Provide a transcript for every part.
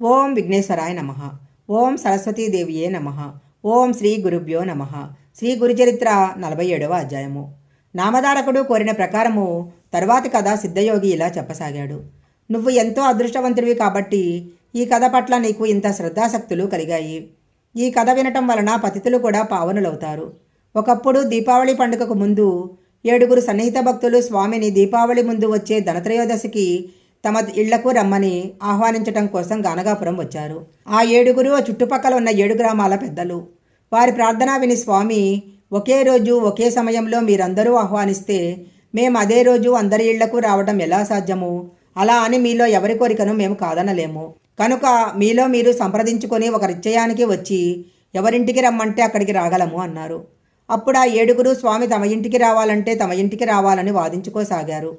ఓం విఘ్నేశ్వరాయ నమ. ఓం సరస్వతీదేవియే నమ. ఓం శ్రీ గురుభ్యో నమ. శ్రీ గురుచరిత్ర నలభై ఏడవ అధ్యాయము. నామధారకుడు కోరిన ప్రకారము తరువాతి కథ సిద్ధయోగి ఇలా చెప్పసాగాడు. నువ్వు ఎంతో అదృష్టవంతుడివి కాబట్టి ఈ కథ పట్ల నీకు ఇంత శ్రద్ధాశక్తులు కలిగాయి. ఈ కథ వినటం వలన పతితులు కూడా పావనులవుతారు. ఒకప్పుడు దీపావళి పండుగకు ముందు ఏడుగురు సన్నిహిత భక్తులు స్వామిని దీపావళి ముందు వచ్చే ధనత్రయోదశికి తమ ఇళ్ళకు రమ్మని ఆహ్వానించటం కోసం గానగాపురం వచ్చారు. ఆ ఏడుగురు చుట్టుపక్కల ఉన్న ఏడు గ్రామాల పెద్దలు. వారి ప్రార్థన విని స్వామి ఒకే రోజు ఒకే సమయంలో మీరందరూ ఆహ్వానిస్తే మేము అదే రోజు అందరి ఇళ్ళకు రావడం ఎలా సాధ్యము? అలా అని మీలో ఎవరి కోరికను మేము కాదనలేము. కనుక మీలో మీరు సంప్రదించుకొని ఒక నిశ్చయానికి వచ్చి ఎవరింటికి రమ్మంటే అక్కడికి రాగలము అన్నారు. అప్పుడు ఆ ఏడుగురు స్వామి తమ ఇంటికి రావాలంటే తమ ఇంటికి రావాలని వాదించుకోసాగారు.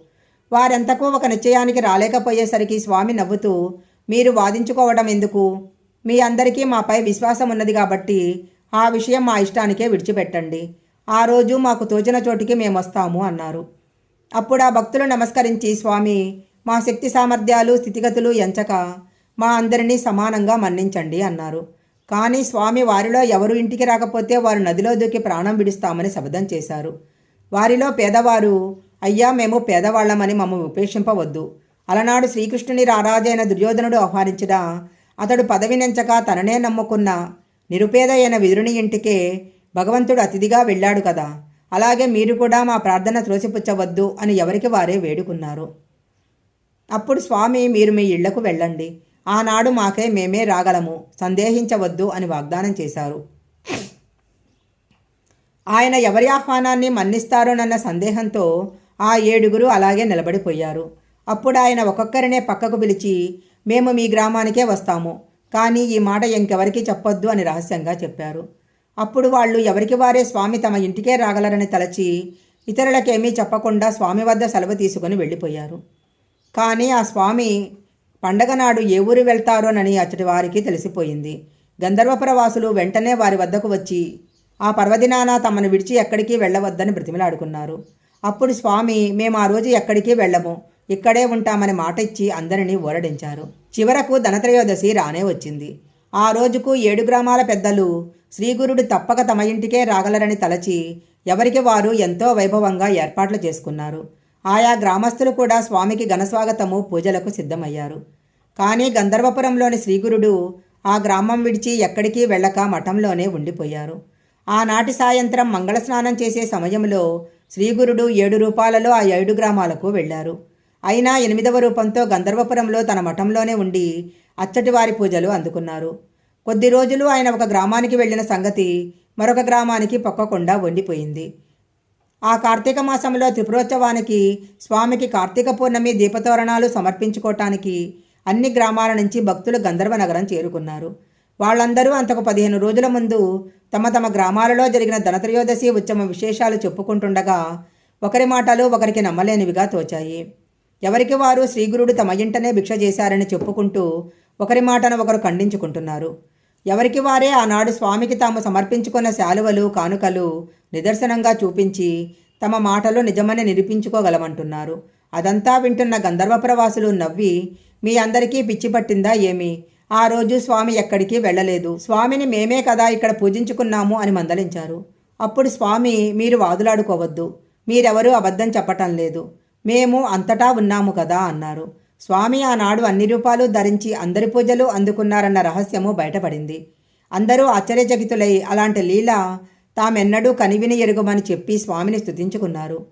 వారెంతకూ ఒక నిశ్చయానికి రాలేకపోయేసరికి స్వామి నవ్వుతూ మీరు వాదించుకోవడం ఎందుకు? మీ అందరికీ మాపై విశ్వాసం ఉన్నది కాబట్టి ఆ విషయం మా ఇష్టానికే విడిచిపెట్టండి. ఆ రోజు మాకు తోచిన చోటికి మేము వస్తాము అన్నారు. అప్పుడు ఆ భక్తులు నమస్కరించి స్వామి మా శక్తి సామర్థ్యాలు స్థితిగతులు ఎంచక మా అందరినీ సమానంగా మన్నించండి అన్నారు. కానీ స్వామి వారిలో ఎవరు ఇంటికి రాకపోతే వారు నదిలో దూకి ప్రాణం విడుస్తామని శబదం చేశారు. వారిలో పేదవారు అయ్యా మేము పేదవాళ్ళమని మమ్మ ఉపేక్షింపవద్దు. అలనాడు శ్రీకృష్ణుని రారాజైన దుర్యోధనుడు ఆహ్వానించిన అతడు పదవినెంచక తననే నమ్ముకున్న నిరుపేద అయిన విదురుని ఇంటికే భగవంతుడు అతిథిగా వెళ్ళాడు కదా. అలాగే మీరు కూడా మా ప్రార్థన త్రోసిపుచ్చవద్దు అని ఎవరికి వారే వేడుకున్నారు. అప్పుడు స్వామి మీరు మీ ఇళ్ళకు వెళ్ళండి. ఆనాడు మాకే మేమే రాగలము. సందేహించవద్దు అని వాగ్దానం చేశారు. ఆయన ఎవరి ఆహ్వానాన్ని మన్నిస్తారోనన్న సందేహంతో ఆ ఏడుగురు అలాగే నిలబడిపోయారు. అప్పుడు ఆయన ఒక్కొక్కరినే పక్కకు పిలిచి మేము మీ గ్రామానికే వస్తాము కానీ ఈ మాట ఇంకెవరికీ చెప్పొద్దు అని రహస్యంగా చెప్పారు. అప్పుడు వాళ్ళు ఎవరికి వారే స్వామి తమ ఇంటికే రాగలరని తలచి ఇతరులకేమీ చెప్పకుండా స్వామి వద్ద సెలవు తీసుకుని వెళ్ళిపోయారు. కానీ ఆ స్వామి పండగ నాడు ఏ ఊరు వెళ్తారోనని అచ్చటి వారికి తెలిసిపోయింది. గంధర్వపుర వాసులు వెంటనే వారి వద్దకు వచ్చి ఆ పర్వదినాన తమను విడిచి ఎక్కడికి వెళ్ళవద్దని బ్రతిమలాడుకున్నారు. అప్పుడు స్వామి మేము ఆ రోజు ఎక్కడికి వెళ్ళము. ఇక్కడే ఉంటామని మాట ఇచ్చి అందరినీ ఊరడించారు చివరకు ధనత్రయోదశి రానే వచ్చింది. ఆ రోజుకు ఏడు గ్రామాల పెద్దలు శ్రీగురుడు తప్పక తమ ఇంటికే రాగలరని తలచి ఎవరికి వారు ఎంతో వైభవంగా ఏర్పాట్లు చేసుకున్నారు. ఆయా గ్రామస్తులు కూడా స్వామికి ఘనస్వాగతము పూజలకు సిద్ధమయ్యారు. కానీ గంధర్వపురంలోని శ్రీగురుడు ఆ గ్రామం విడిచి ఎక్కడికి వెళ్ళక మఠంలోనే ఉండిపోయారు. ఆనాటి సాయంత్రం మంగళ స్నానం చేసే సమయంలో శ్రీగురుడు ఏడు రూపాలలో ఆ ఏడు గ్రామాలకు వెళ్ళారు. అయినా ఎనిమిదవ రూపంతో గంధర్వపురంలో తన మఠంలోనే ఉండి అచ్చటివారి పూజలు అందుకున్నారు. కొద్ది రోజులు ఆయన ఒక గ్రామానికి వెళ్ళిన సంగతి మరొక గ్రామానికి పొక్కకుండా వండిపోయింది ఆ కార్తీక మాసంలో త్రిపురోత్సవానికి స్వామికి కార్తీక పూర్ణమి దీపతోరణాలు సమర్పించుకోవటానికి అన్ని గ్రామాల నుంచి భక్తులు గంధర్వ నగరం చేరుకున్నారు. వాళ్ళందరూ అంతకు పదిహేను రోజుల ముందు తమ తమ గ్రామాలలో జరిగిన ధనత్రయోదశి ఉత్సవ విశేషాలు చెప్పుకుంటుండగా ఒకరి మాటలు ఒకరికి నమ్మలేనివిగా తోచాయి. ఎవరికి వారు శ్రీగురుడు తమ ఇంటనే భిక్ష చేశారని చెప్పుకుంటూ ఒకరి మాటను ఒకరు ఖండించుకుంటున్నారు. ఎవరికి వారే ఆనాడు స్వామికి తాము సమర్పించుకున్న శాలువలు కానుకలు నిదర్శనంగా చూపించి తమ మాటలు నిజమని నిరూపించుకోగలమంటున్నారు. అదంతా వింటున్న గంధర్వప్రవాసులు నవ్వి మీ అందరికీ పిచ్చి పట్టిందా ఏమి? ఆ రోజు స్వామి ఎక్కడికి వెళ్ళలేదు. స్వామిని మేమే కదా ఇక్కడ పూజించుకున్నాము అని మందలించారు. అప్పుడు స్వామి మీరు వాదులాడుకోవద్దు. మీరెవరూ అబద్ధం చెప్పటం లేదు. మేము అంతటా ఉన్నాము కదా అన్నారు. స్వామి ఆనాడు అన్ని రూపాలు ధరించి అందరి పూజలు అందుకున్నారన్న రహస్యము బయటపడింది. అందరూ ఆశ్చర్యచకితులై అలాంటి లీల తామెన్నడూ కనివిని ఎరుగమని చెప్పి స్వామిని స్థుతించుకున్నారు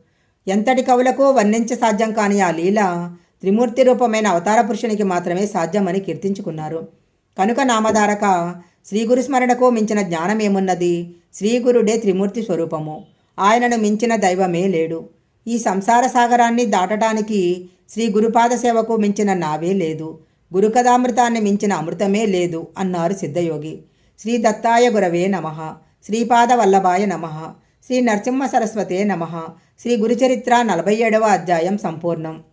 ఎంతటి కవులకు వర్ణించ సాధ్యం కాని ఆ లీల త్రిమూర్తి రూపమైన అవతార పురుషునికి మాత్రమే సాధ్యమని కీర్తించుకున్నారు. కనుక నామధారక శ్రీగురు స్మరణకు మించిన జ్ఞానమేమున్నది? శ్రీగురుడే త్రిమూర్తి స్వరూపము. ఆయనను మించిన దైవమే లేడు. ఈ సంసార సాగరాన్ని దాటడానికి శ్రీ గురుపాద సేవకు మించిన నావే లేదు. గురుకథామృతాన్ని మించిన అమృతమే లేదు అన్నారు సిద్ధయోగి. శ్రీ దత్తాయ గురవే నమ. శ్రీపాద వల్లభాయ నమ. శ్రీ నరసింహ సరస్వతే నమ. శ్రీ గురుచరిత్ర నలభై ఏడవ అధ్యాయం సంపూర్ణం.